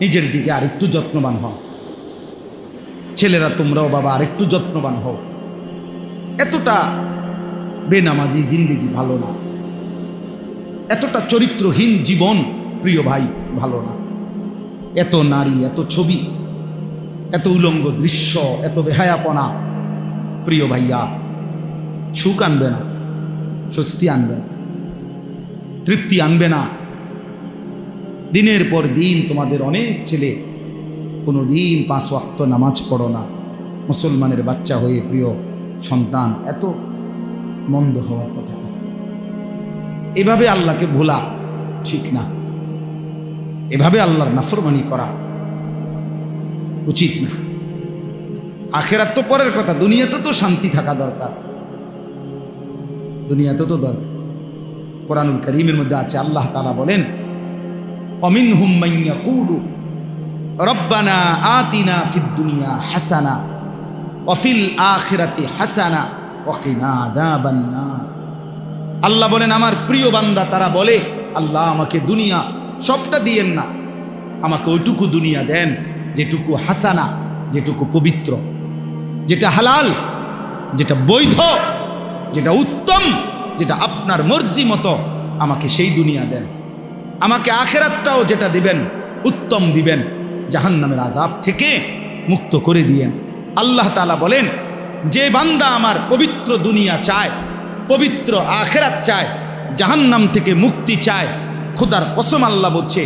নিজের দিকে আরেকটু যত্নবান হও। ছেলেরা তোমরাও বাবা আরেকটু যত্নবান হও। এতটা বেনামাজি জিন্দিগি ভালো না। এতটা চরিত্রহীন জীবন, প্রিয় ভাই, ভালো না। এত নারী, এত ছবি, এত উলঙ্গ দৃশ্য, এত বেহায়াপনা, প্রিয় ভাইয়া, সুখ আনবে না, স্বস্তি আনবে না, তৃপ্তি আনবে না। দিনের পর দিন তোমাদের অনেক ছেলে কোনো দিন পাঁচ ওয়াক্ত নামাজ পড়ো না। মুসলমানের বাচ্চা হয়ে প্রিয় সন্তান, এত মন্দ হওয়ার কথা। এভাবে আল্লাহকে ভোলা ঠিক না। এভাবে আল্লাহর নাফরমানি করা উচিত না। আখেরাত তো পরের কথা, দুনিয়াতে তো শান্তি থাকা দরকার। দুনিয়াতে তো দরকার। কোরআনুল করিমের মধ্যে আছে, আল্লাহ তালা বলেন অমিন হুম্মাইয়া কুলু রব্বানা আতিনা ফিদ দুনিয়া হাসানা অফিল আখিরাতি হাসানা ওকিনা দাবান্না আল্লাহ বলেন, আমার প্রিয় বান্দা, তারা বলে, আল্লাহ আমাকে দুনিয়া সবটা দিয়েন না, আমাকে ওইটুকু দুনিয়া দেন, যেটুকু হাসানা, যেটুকু পবিত্র, যেটা হালাল, যেটা বৈধ, যেটা উত্তম, যেটা আপনার মর্জি মতো আমাকে সেই দুনিয়া দেন। আমাকে আখেরাতটাও যেটা দিবেন, উত্তম দিবেন, জাহান্নামের আজাব থেকে মুক্ত করে দিয়েন। আল্লাহ তালা বলেন, যে বান্দা আমার পবিত্র দুনিয়া চায়, পবিত্র আখেরাত চায়, জাহান্নাম থেকে মুক্তি চায়, খোদার কসম আল্লাহ বলছে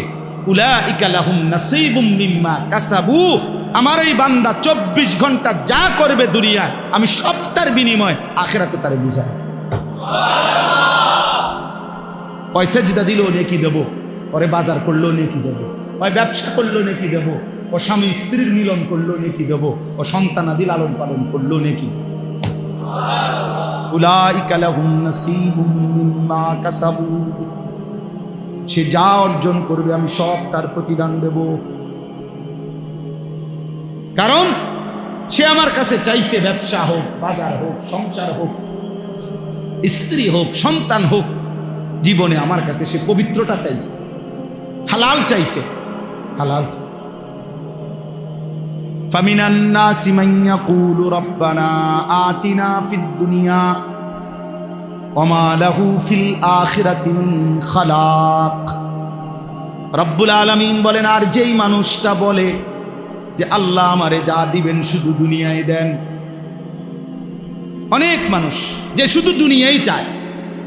কাসাবু, আমার এই বান্দা চব্বিশ ঘণ্টা যা করবে দুনিয়ায়, আমি সবটার বিনিময় আখেরাতে তারে বুঝায় পয়সা যেটা দিল নেকি দেবো, পরে বাজার করল নেকি দেবো ওই ব্যবসা করল নেকি দেবো ও স্বামী স্ত্রীর মিলন করল নেকি দেবো ও সন্তানাদি লালন পালন করল নেকি। সে যা অর্জন করবে আমি সব তার প্রতিদান দেব। কারণ সে আমার কাছে চাইছে ব্যবসা হোক, বাজার হোক, সংসার হোক, স্ত্রী হোক, সন্তান হোক জীবনে আমার কাছে সে পবিত্রতা চাইছে হালাল চাইছে হালাল চাইছে فمن الناس من يقول ربنا آتنا في الدنيا وما له في الآخرة من خلاق রব্বুল আলমিন বলেন আর যেই মানুষটা বলে যে আল্লাহ আমারে যা দিবেন শুধু দুনিয়ায় দেন অনেক মানুষ যে শুধু দুনিয়াই চায়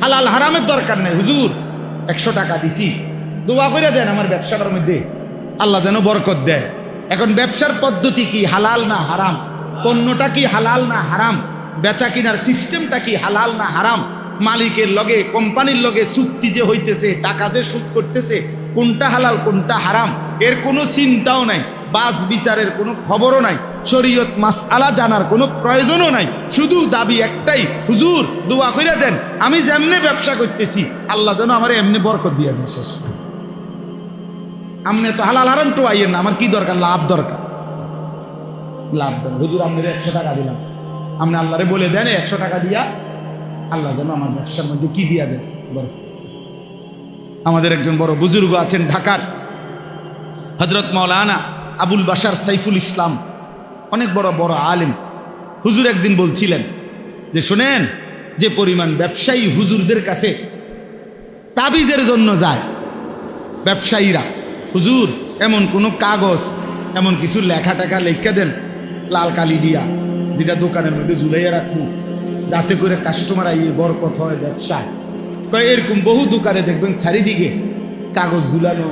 হালাল হারামের দরকার নেই, হুজুর। একশো টাকা দিছি। দোয়া করে দেন আমার ব্যবসাটার মধ্যে। আল্লাহ যেন বরকত দেয়। এখন ব্যবসার পদ্ধতি কি, হালাল না হারাম? পণ্যটা কি হালাল না হারাম? বেচা কিনার সিস্টেমটা কি হালাল না হারাম? মালিকের লগে, কোম্পানির লগে চুক্তি যে হইতেছে, টাকা যে সুদ করতেছে, কোনটা হালাল, কোনটা হারাম? এর কোনো চিন্তাও নাই, বাস বিচারের কোনো খবরও নাই। শরীয়ত মাসআলা জানার কোনো প্রয়োজনও নাই। শুধু দাবি একটাই, হুজুর, দোয়া কইরা দেন, আমি যেমনে ব্যবসা করতেছি, আল্লাহ যেন আমার এমনি বরকত দিয়ে দেন, শেষ। আমনে তো হালাল হারাম তো আইয়েন না, আমার কি দরকার? লাভ দরকার। লাভ দরকার। হুজুর আপনার একশো টাকা দিলাম। আপনি আল্লাহরে বলে দেন একশো টাকা দিয়া আল্লাহ যেন আমার ব্যবসার মধ্যে কি দিয়া দেন। আমাদের একজন বড় বুজুর্গ আছেন ঢাকার হজরত মৌলানা আবুল বাসার সাইফুল ইসলাম। অনেক বড় বড় আলেম হুজুর একদিন বলছিলেন যে শোনেন, যে পরিমাণ ব্যবসায়ী হুজুরদের কাছে তাবিজের জন্য যায়। ব্যবসায়ীরা, হুজুর, এমন কোনো কাগজ, এমন কিছু লেখা টাকা লেখা দেন, লাল কালি দিয়া, যেটা দোকানের মধ্যে ঝুলাইয়া রাখব। যাতে করে কাস্টমার আইয়ে বরকত হয় ব্যবসায়। কয়, এরকম বহু দোকানে দেখবেন চারিদিকে কাগজ ঝুলানো,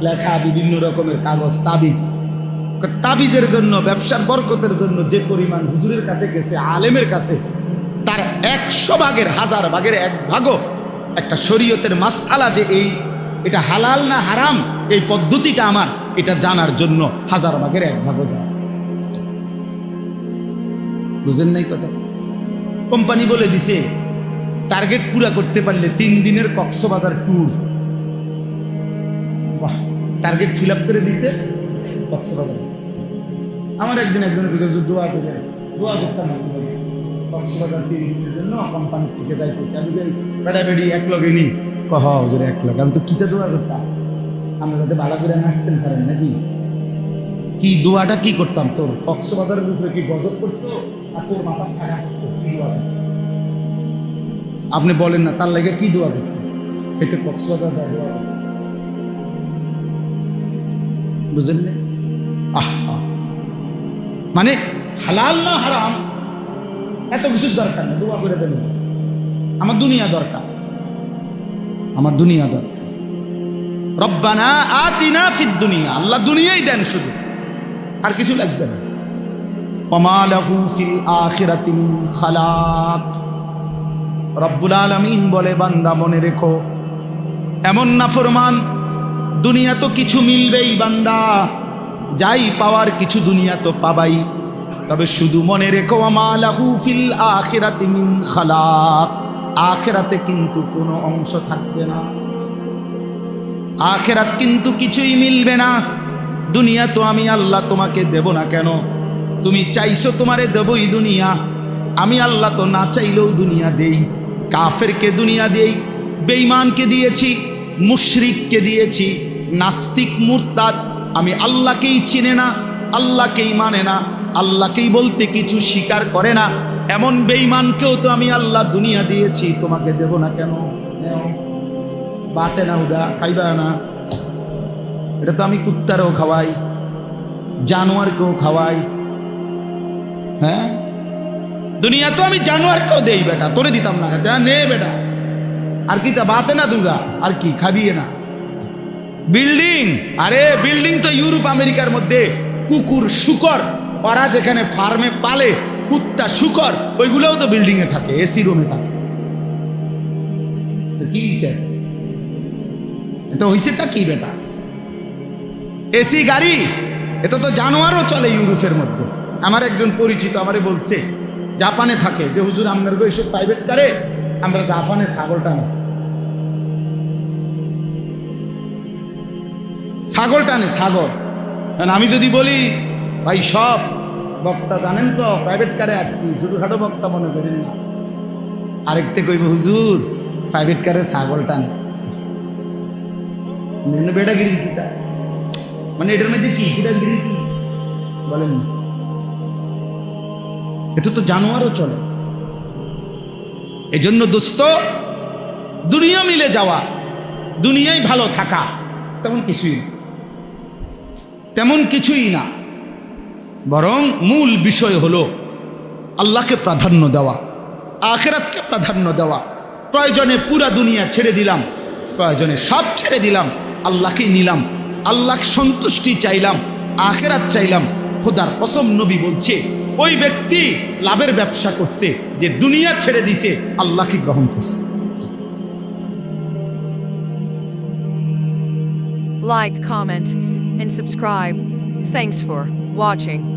লেখা বিভিন্ন রকমের কাগজ, তাবিজ। তাবিজের জন্য, ব্যবসার বরকতের জন্য যে পরিমাণ হুজুরের কাছে গেছে, আলেমের কাছে, তার একশো ভাগের, হাজার ভাগের এক ভাগও একটা শরীয়তের মাসআলা যে এই, এটা হালাল না হারাম, এই পদ্ধতিটা আমার, এটা জানার জন্য হাজার ভাগের এক ভাগও যায়। বুঝেন নাই কথা? কোম্পানি বলে দিছে, টার্গেট পুরা করতে পারলে তিন দিনের কক্সবাজার ট্যুর। বাহ, টার্গেট ফিল আপ করে দিছে কক্সবাজার। আমার একদিন একজনের পিছনে দোয়া করে, দোয়া করতাম কক্সবাজার জন্য থেকে আমি এক লগে এক লগে। আমি তো করতাম? আমরা যাতে করে নাচতেন নাকি? কি করতাম কক্সবাজারের উপরে কি করতো? আপনি বলেন না, তার লাগে কি দোয়া করতো? এতে কক্সবাজার বুঝলেন? আহ। মানে হালাল না হারাম, এত কিছুর দরকার নেই, দোয়া করে দেবেন। আমার দুনিয়া দরকার। আমার দুনিয়া দরকার। রব্বানা আতিনা ফিদ দুনিয়া। আল্লাহ দুনিয়াই দেন শুধু। আর কিছু লাগবে না। ওমা লাহু ফিল আখিরাতি মিন খালাক। রব্বুল আলামিন বলে, বান্দা, মনে রেখো, এমন না ফরমান দুনিয়া তো কিছু মিলবেই বান্দা। যাই পাওয়ার কিছু দুনিয়া তো পাবাই। তবে শুধু মনে রেখো ফিল আখিরাতি মিন খালাক। আখিরাতে কিন্তু কোনো অংশ থাকবে না। আখেরাত কিন্তু কিছুই মিলবে না। দুনিয়া তো আমি আল্লাহ তোমাকে দেব না কেন? তুমি চাইছো তোমারে দেবই দুনিয়া। আমি আল্লাহ তো না চাইলেও দুনিয়া দেই। কাফেরকে দুনিয়া দেই, বেঈমানকে দিয়েছি, মুশরিককে দিয়েছি, নাস্তিক, মুরতাদ আমি আল্লাহকেই চিনে না, আল্লাহকেই মানে না, আল্লাহকেই বলতে কিছু স্বীকার করে না। এমন বেঈমানকেও তো আমি আল্লাহ দুনিয়া দিয়েছি, তোমাকে দেব না কেন। বাতে না উদা, খাইবা না। এটা তো আমি কুত্তারও খাওয়াই, জানোয়ারকেও খাওয়াই। হ্যাঁ? দুনিয়া তো আমি জানোয়ারকেও দেই বেটা, তোরে দিতাম না, নে বেটা। আর কি তা বাতে না দুগা, আর কি, খাবিয়ে না। বিল্ডিং। আরে, বিল্ডিং তো ইউরোপ, আমেরিকার মধ্যে। কুকুর শুকর, ওরা যেখানে ফার্মে পালে, কুত্তা শুকর, ওইগুলোও তো বিল্ডিং এ থাকে এসি রুমে থাকে। তো কি হিসেব এটা কি বেটা? এসি গাড়ি? এটা তো জানোয়ারও চলে ইউরোপের মধ্যে। আমার একজন পরিচিত আমারে বলছে, জাপানে থাকে। যে, হুজুর, আপনার গো এসব প্রাইভেট কারে আমরা জাপানে ছাগল টানি। ছাগল টানে ছাগল আমি যদি বলি, ভাই, সব বক্তা জানেন তো প্রাইভেট কারে আসছি, ছোটখাটো বক্তা মনে করেন না। আরেকতে কইব, হুজুর প্রাইভেট কারে ছাগল টানে। నేను বেটাগিরি কিতা মানে এটার মধ্যে কি? বেটাগিরি কি? বলেন না। এটা তো জানোয়ারও চলে। এজন্য দোস্ত, দুনিয়া মিলে যাওয়া, দুনিয়ায় ভালো থাকা, তেমন কিছুই না। তেমন কিছুই না। বরং মূল বিষয় হলো আল্লাহকে প্রাধান্য দেওয়া আখেরাতকে প্রাধান্য দেওয়া। প্রয়োজনে পুরা দুনিয়া ছেড়ে দিলাম প্রয়োজনে সব ছেড়ে দিলাম আল্লাহকে নিলাম আল্লাহ সন্তুষ্টি চাইলাম আখেরাত চাইলাম। খোদার কসম নবী বলছে ওই ব্যক্তি লাভের ব্যবসা করছে যে দুনিয়া ছেড়ে দিছে আল্লাহকে গ্রহণ করছে। Like, comment, and subscribe. Thanks for watching.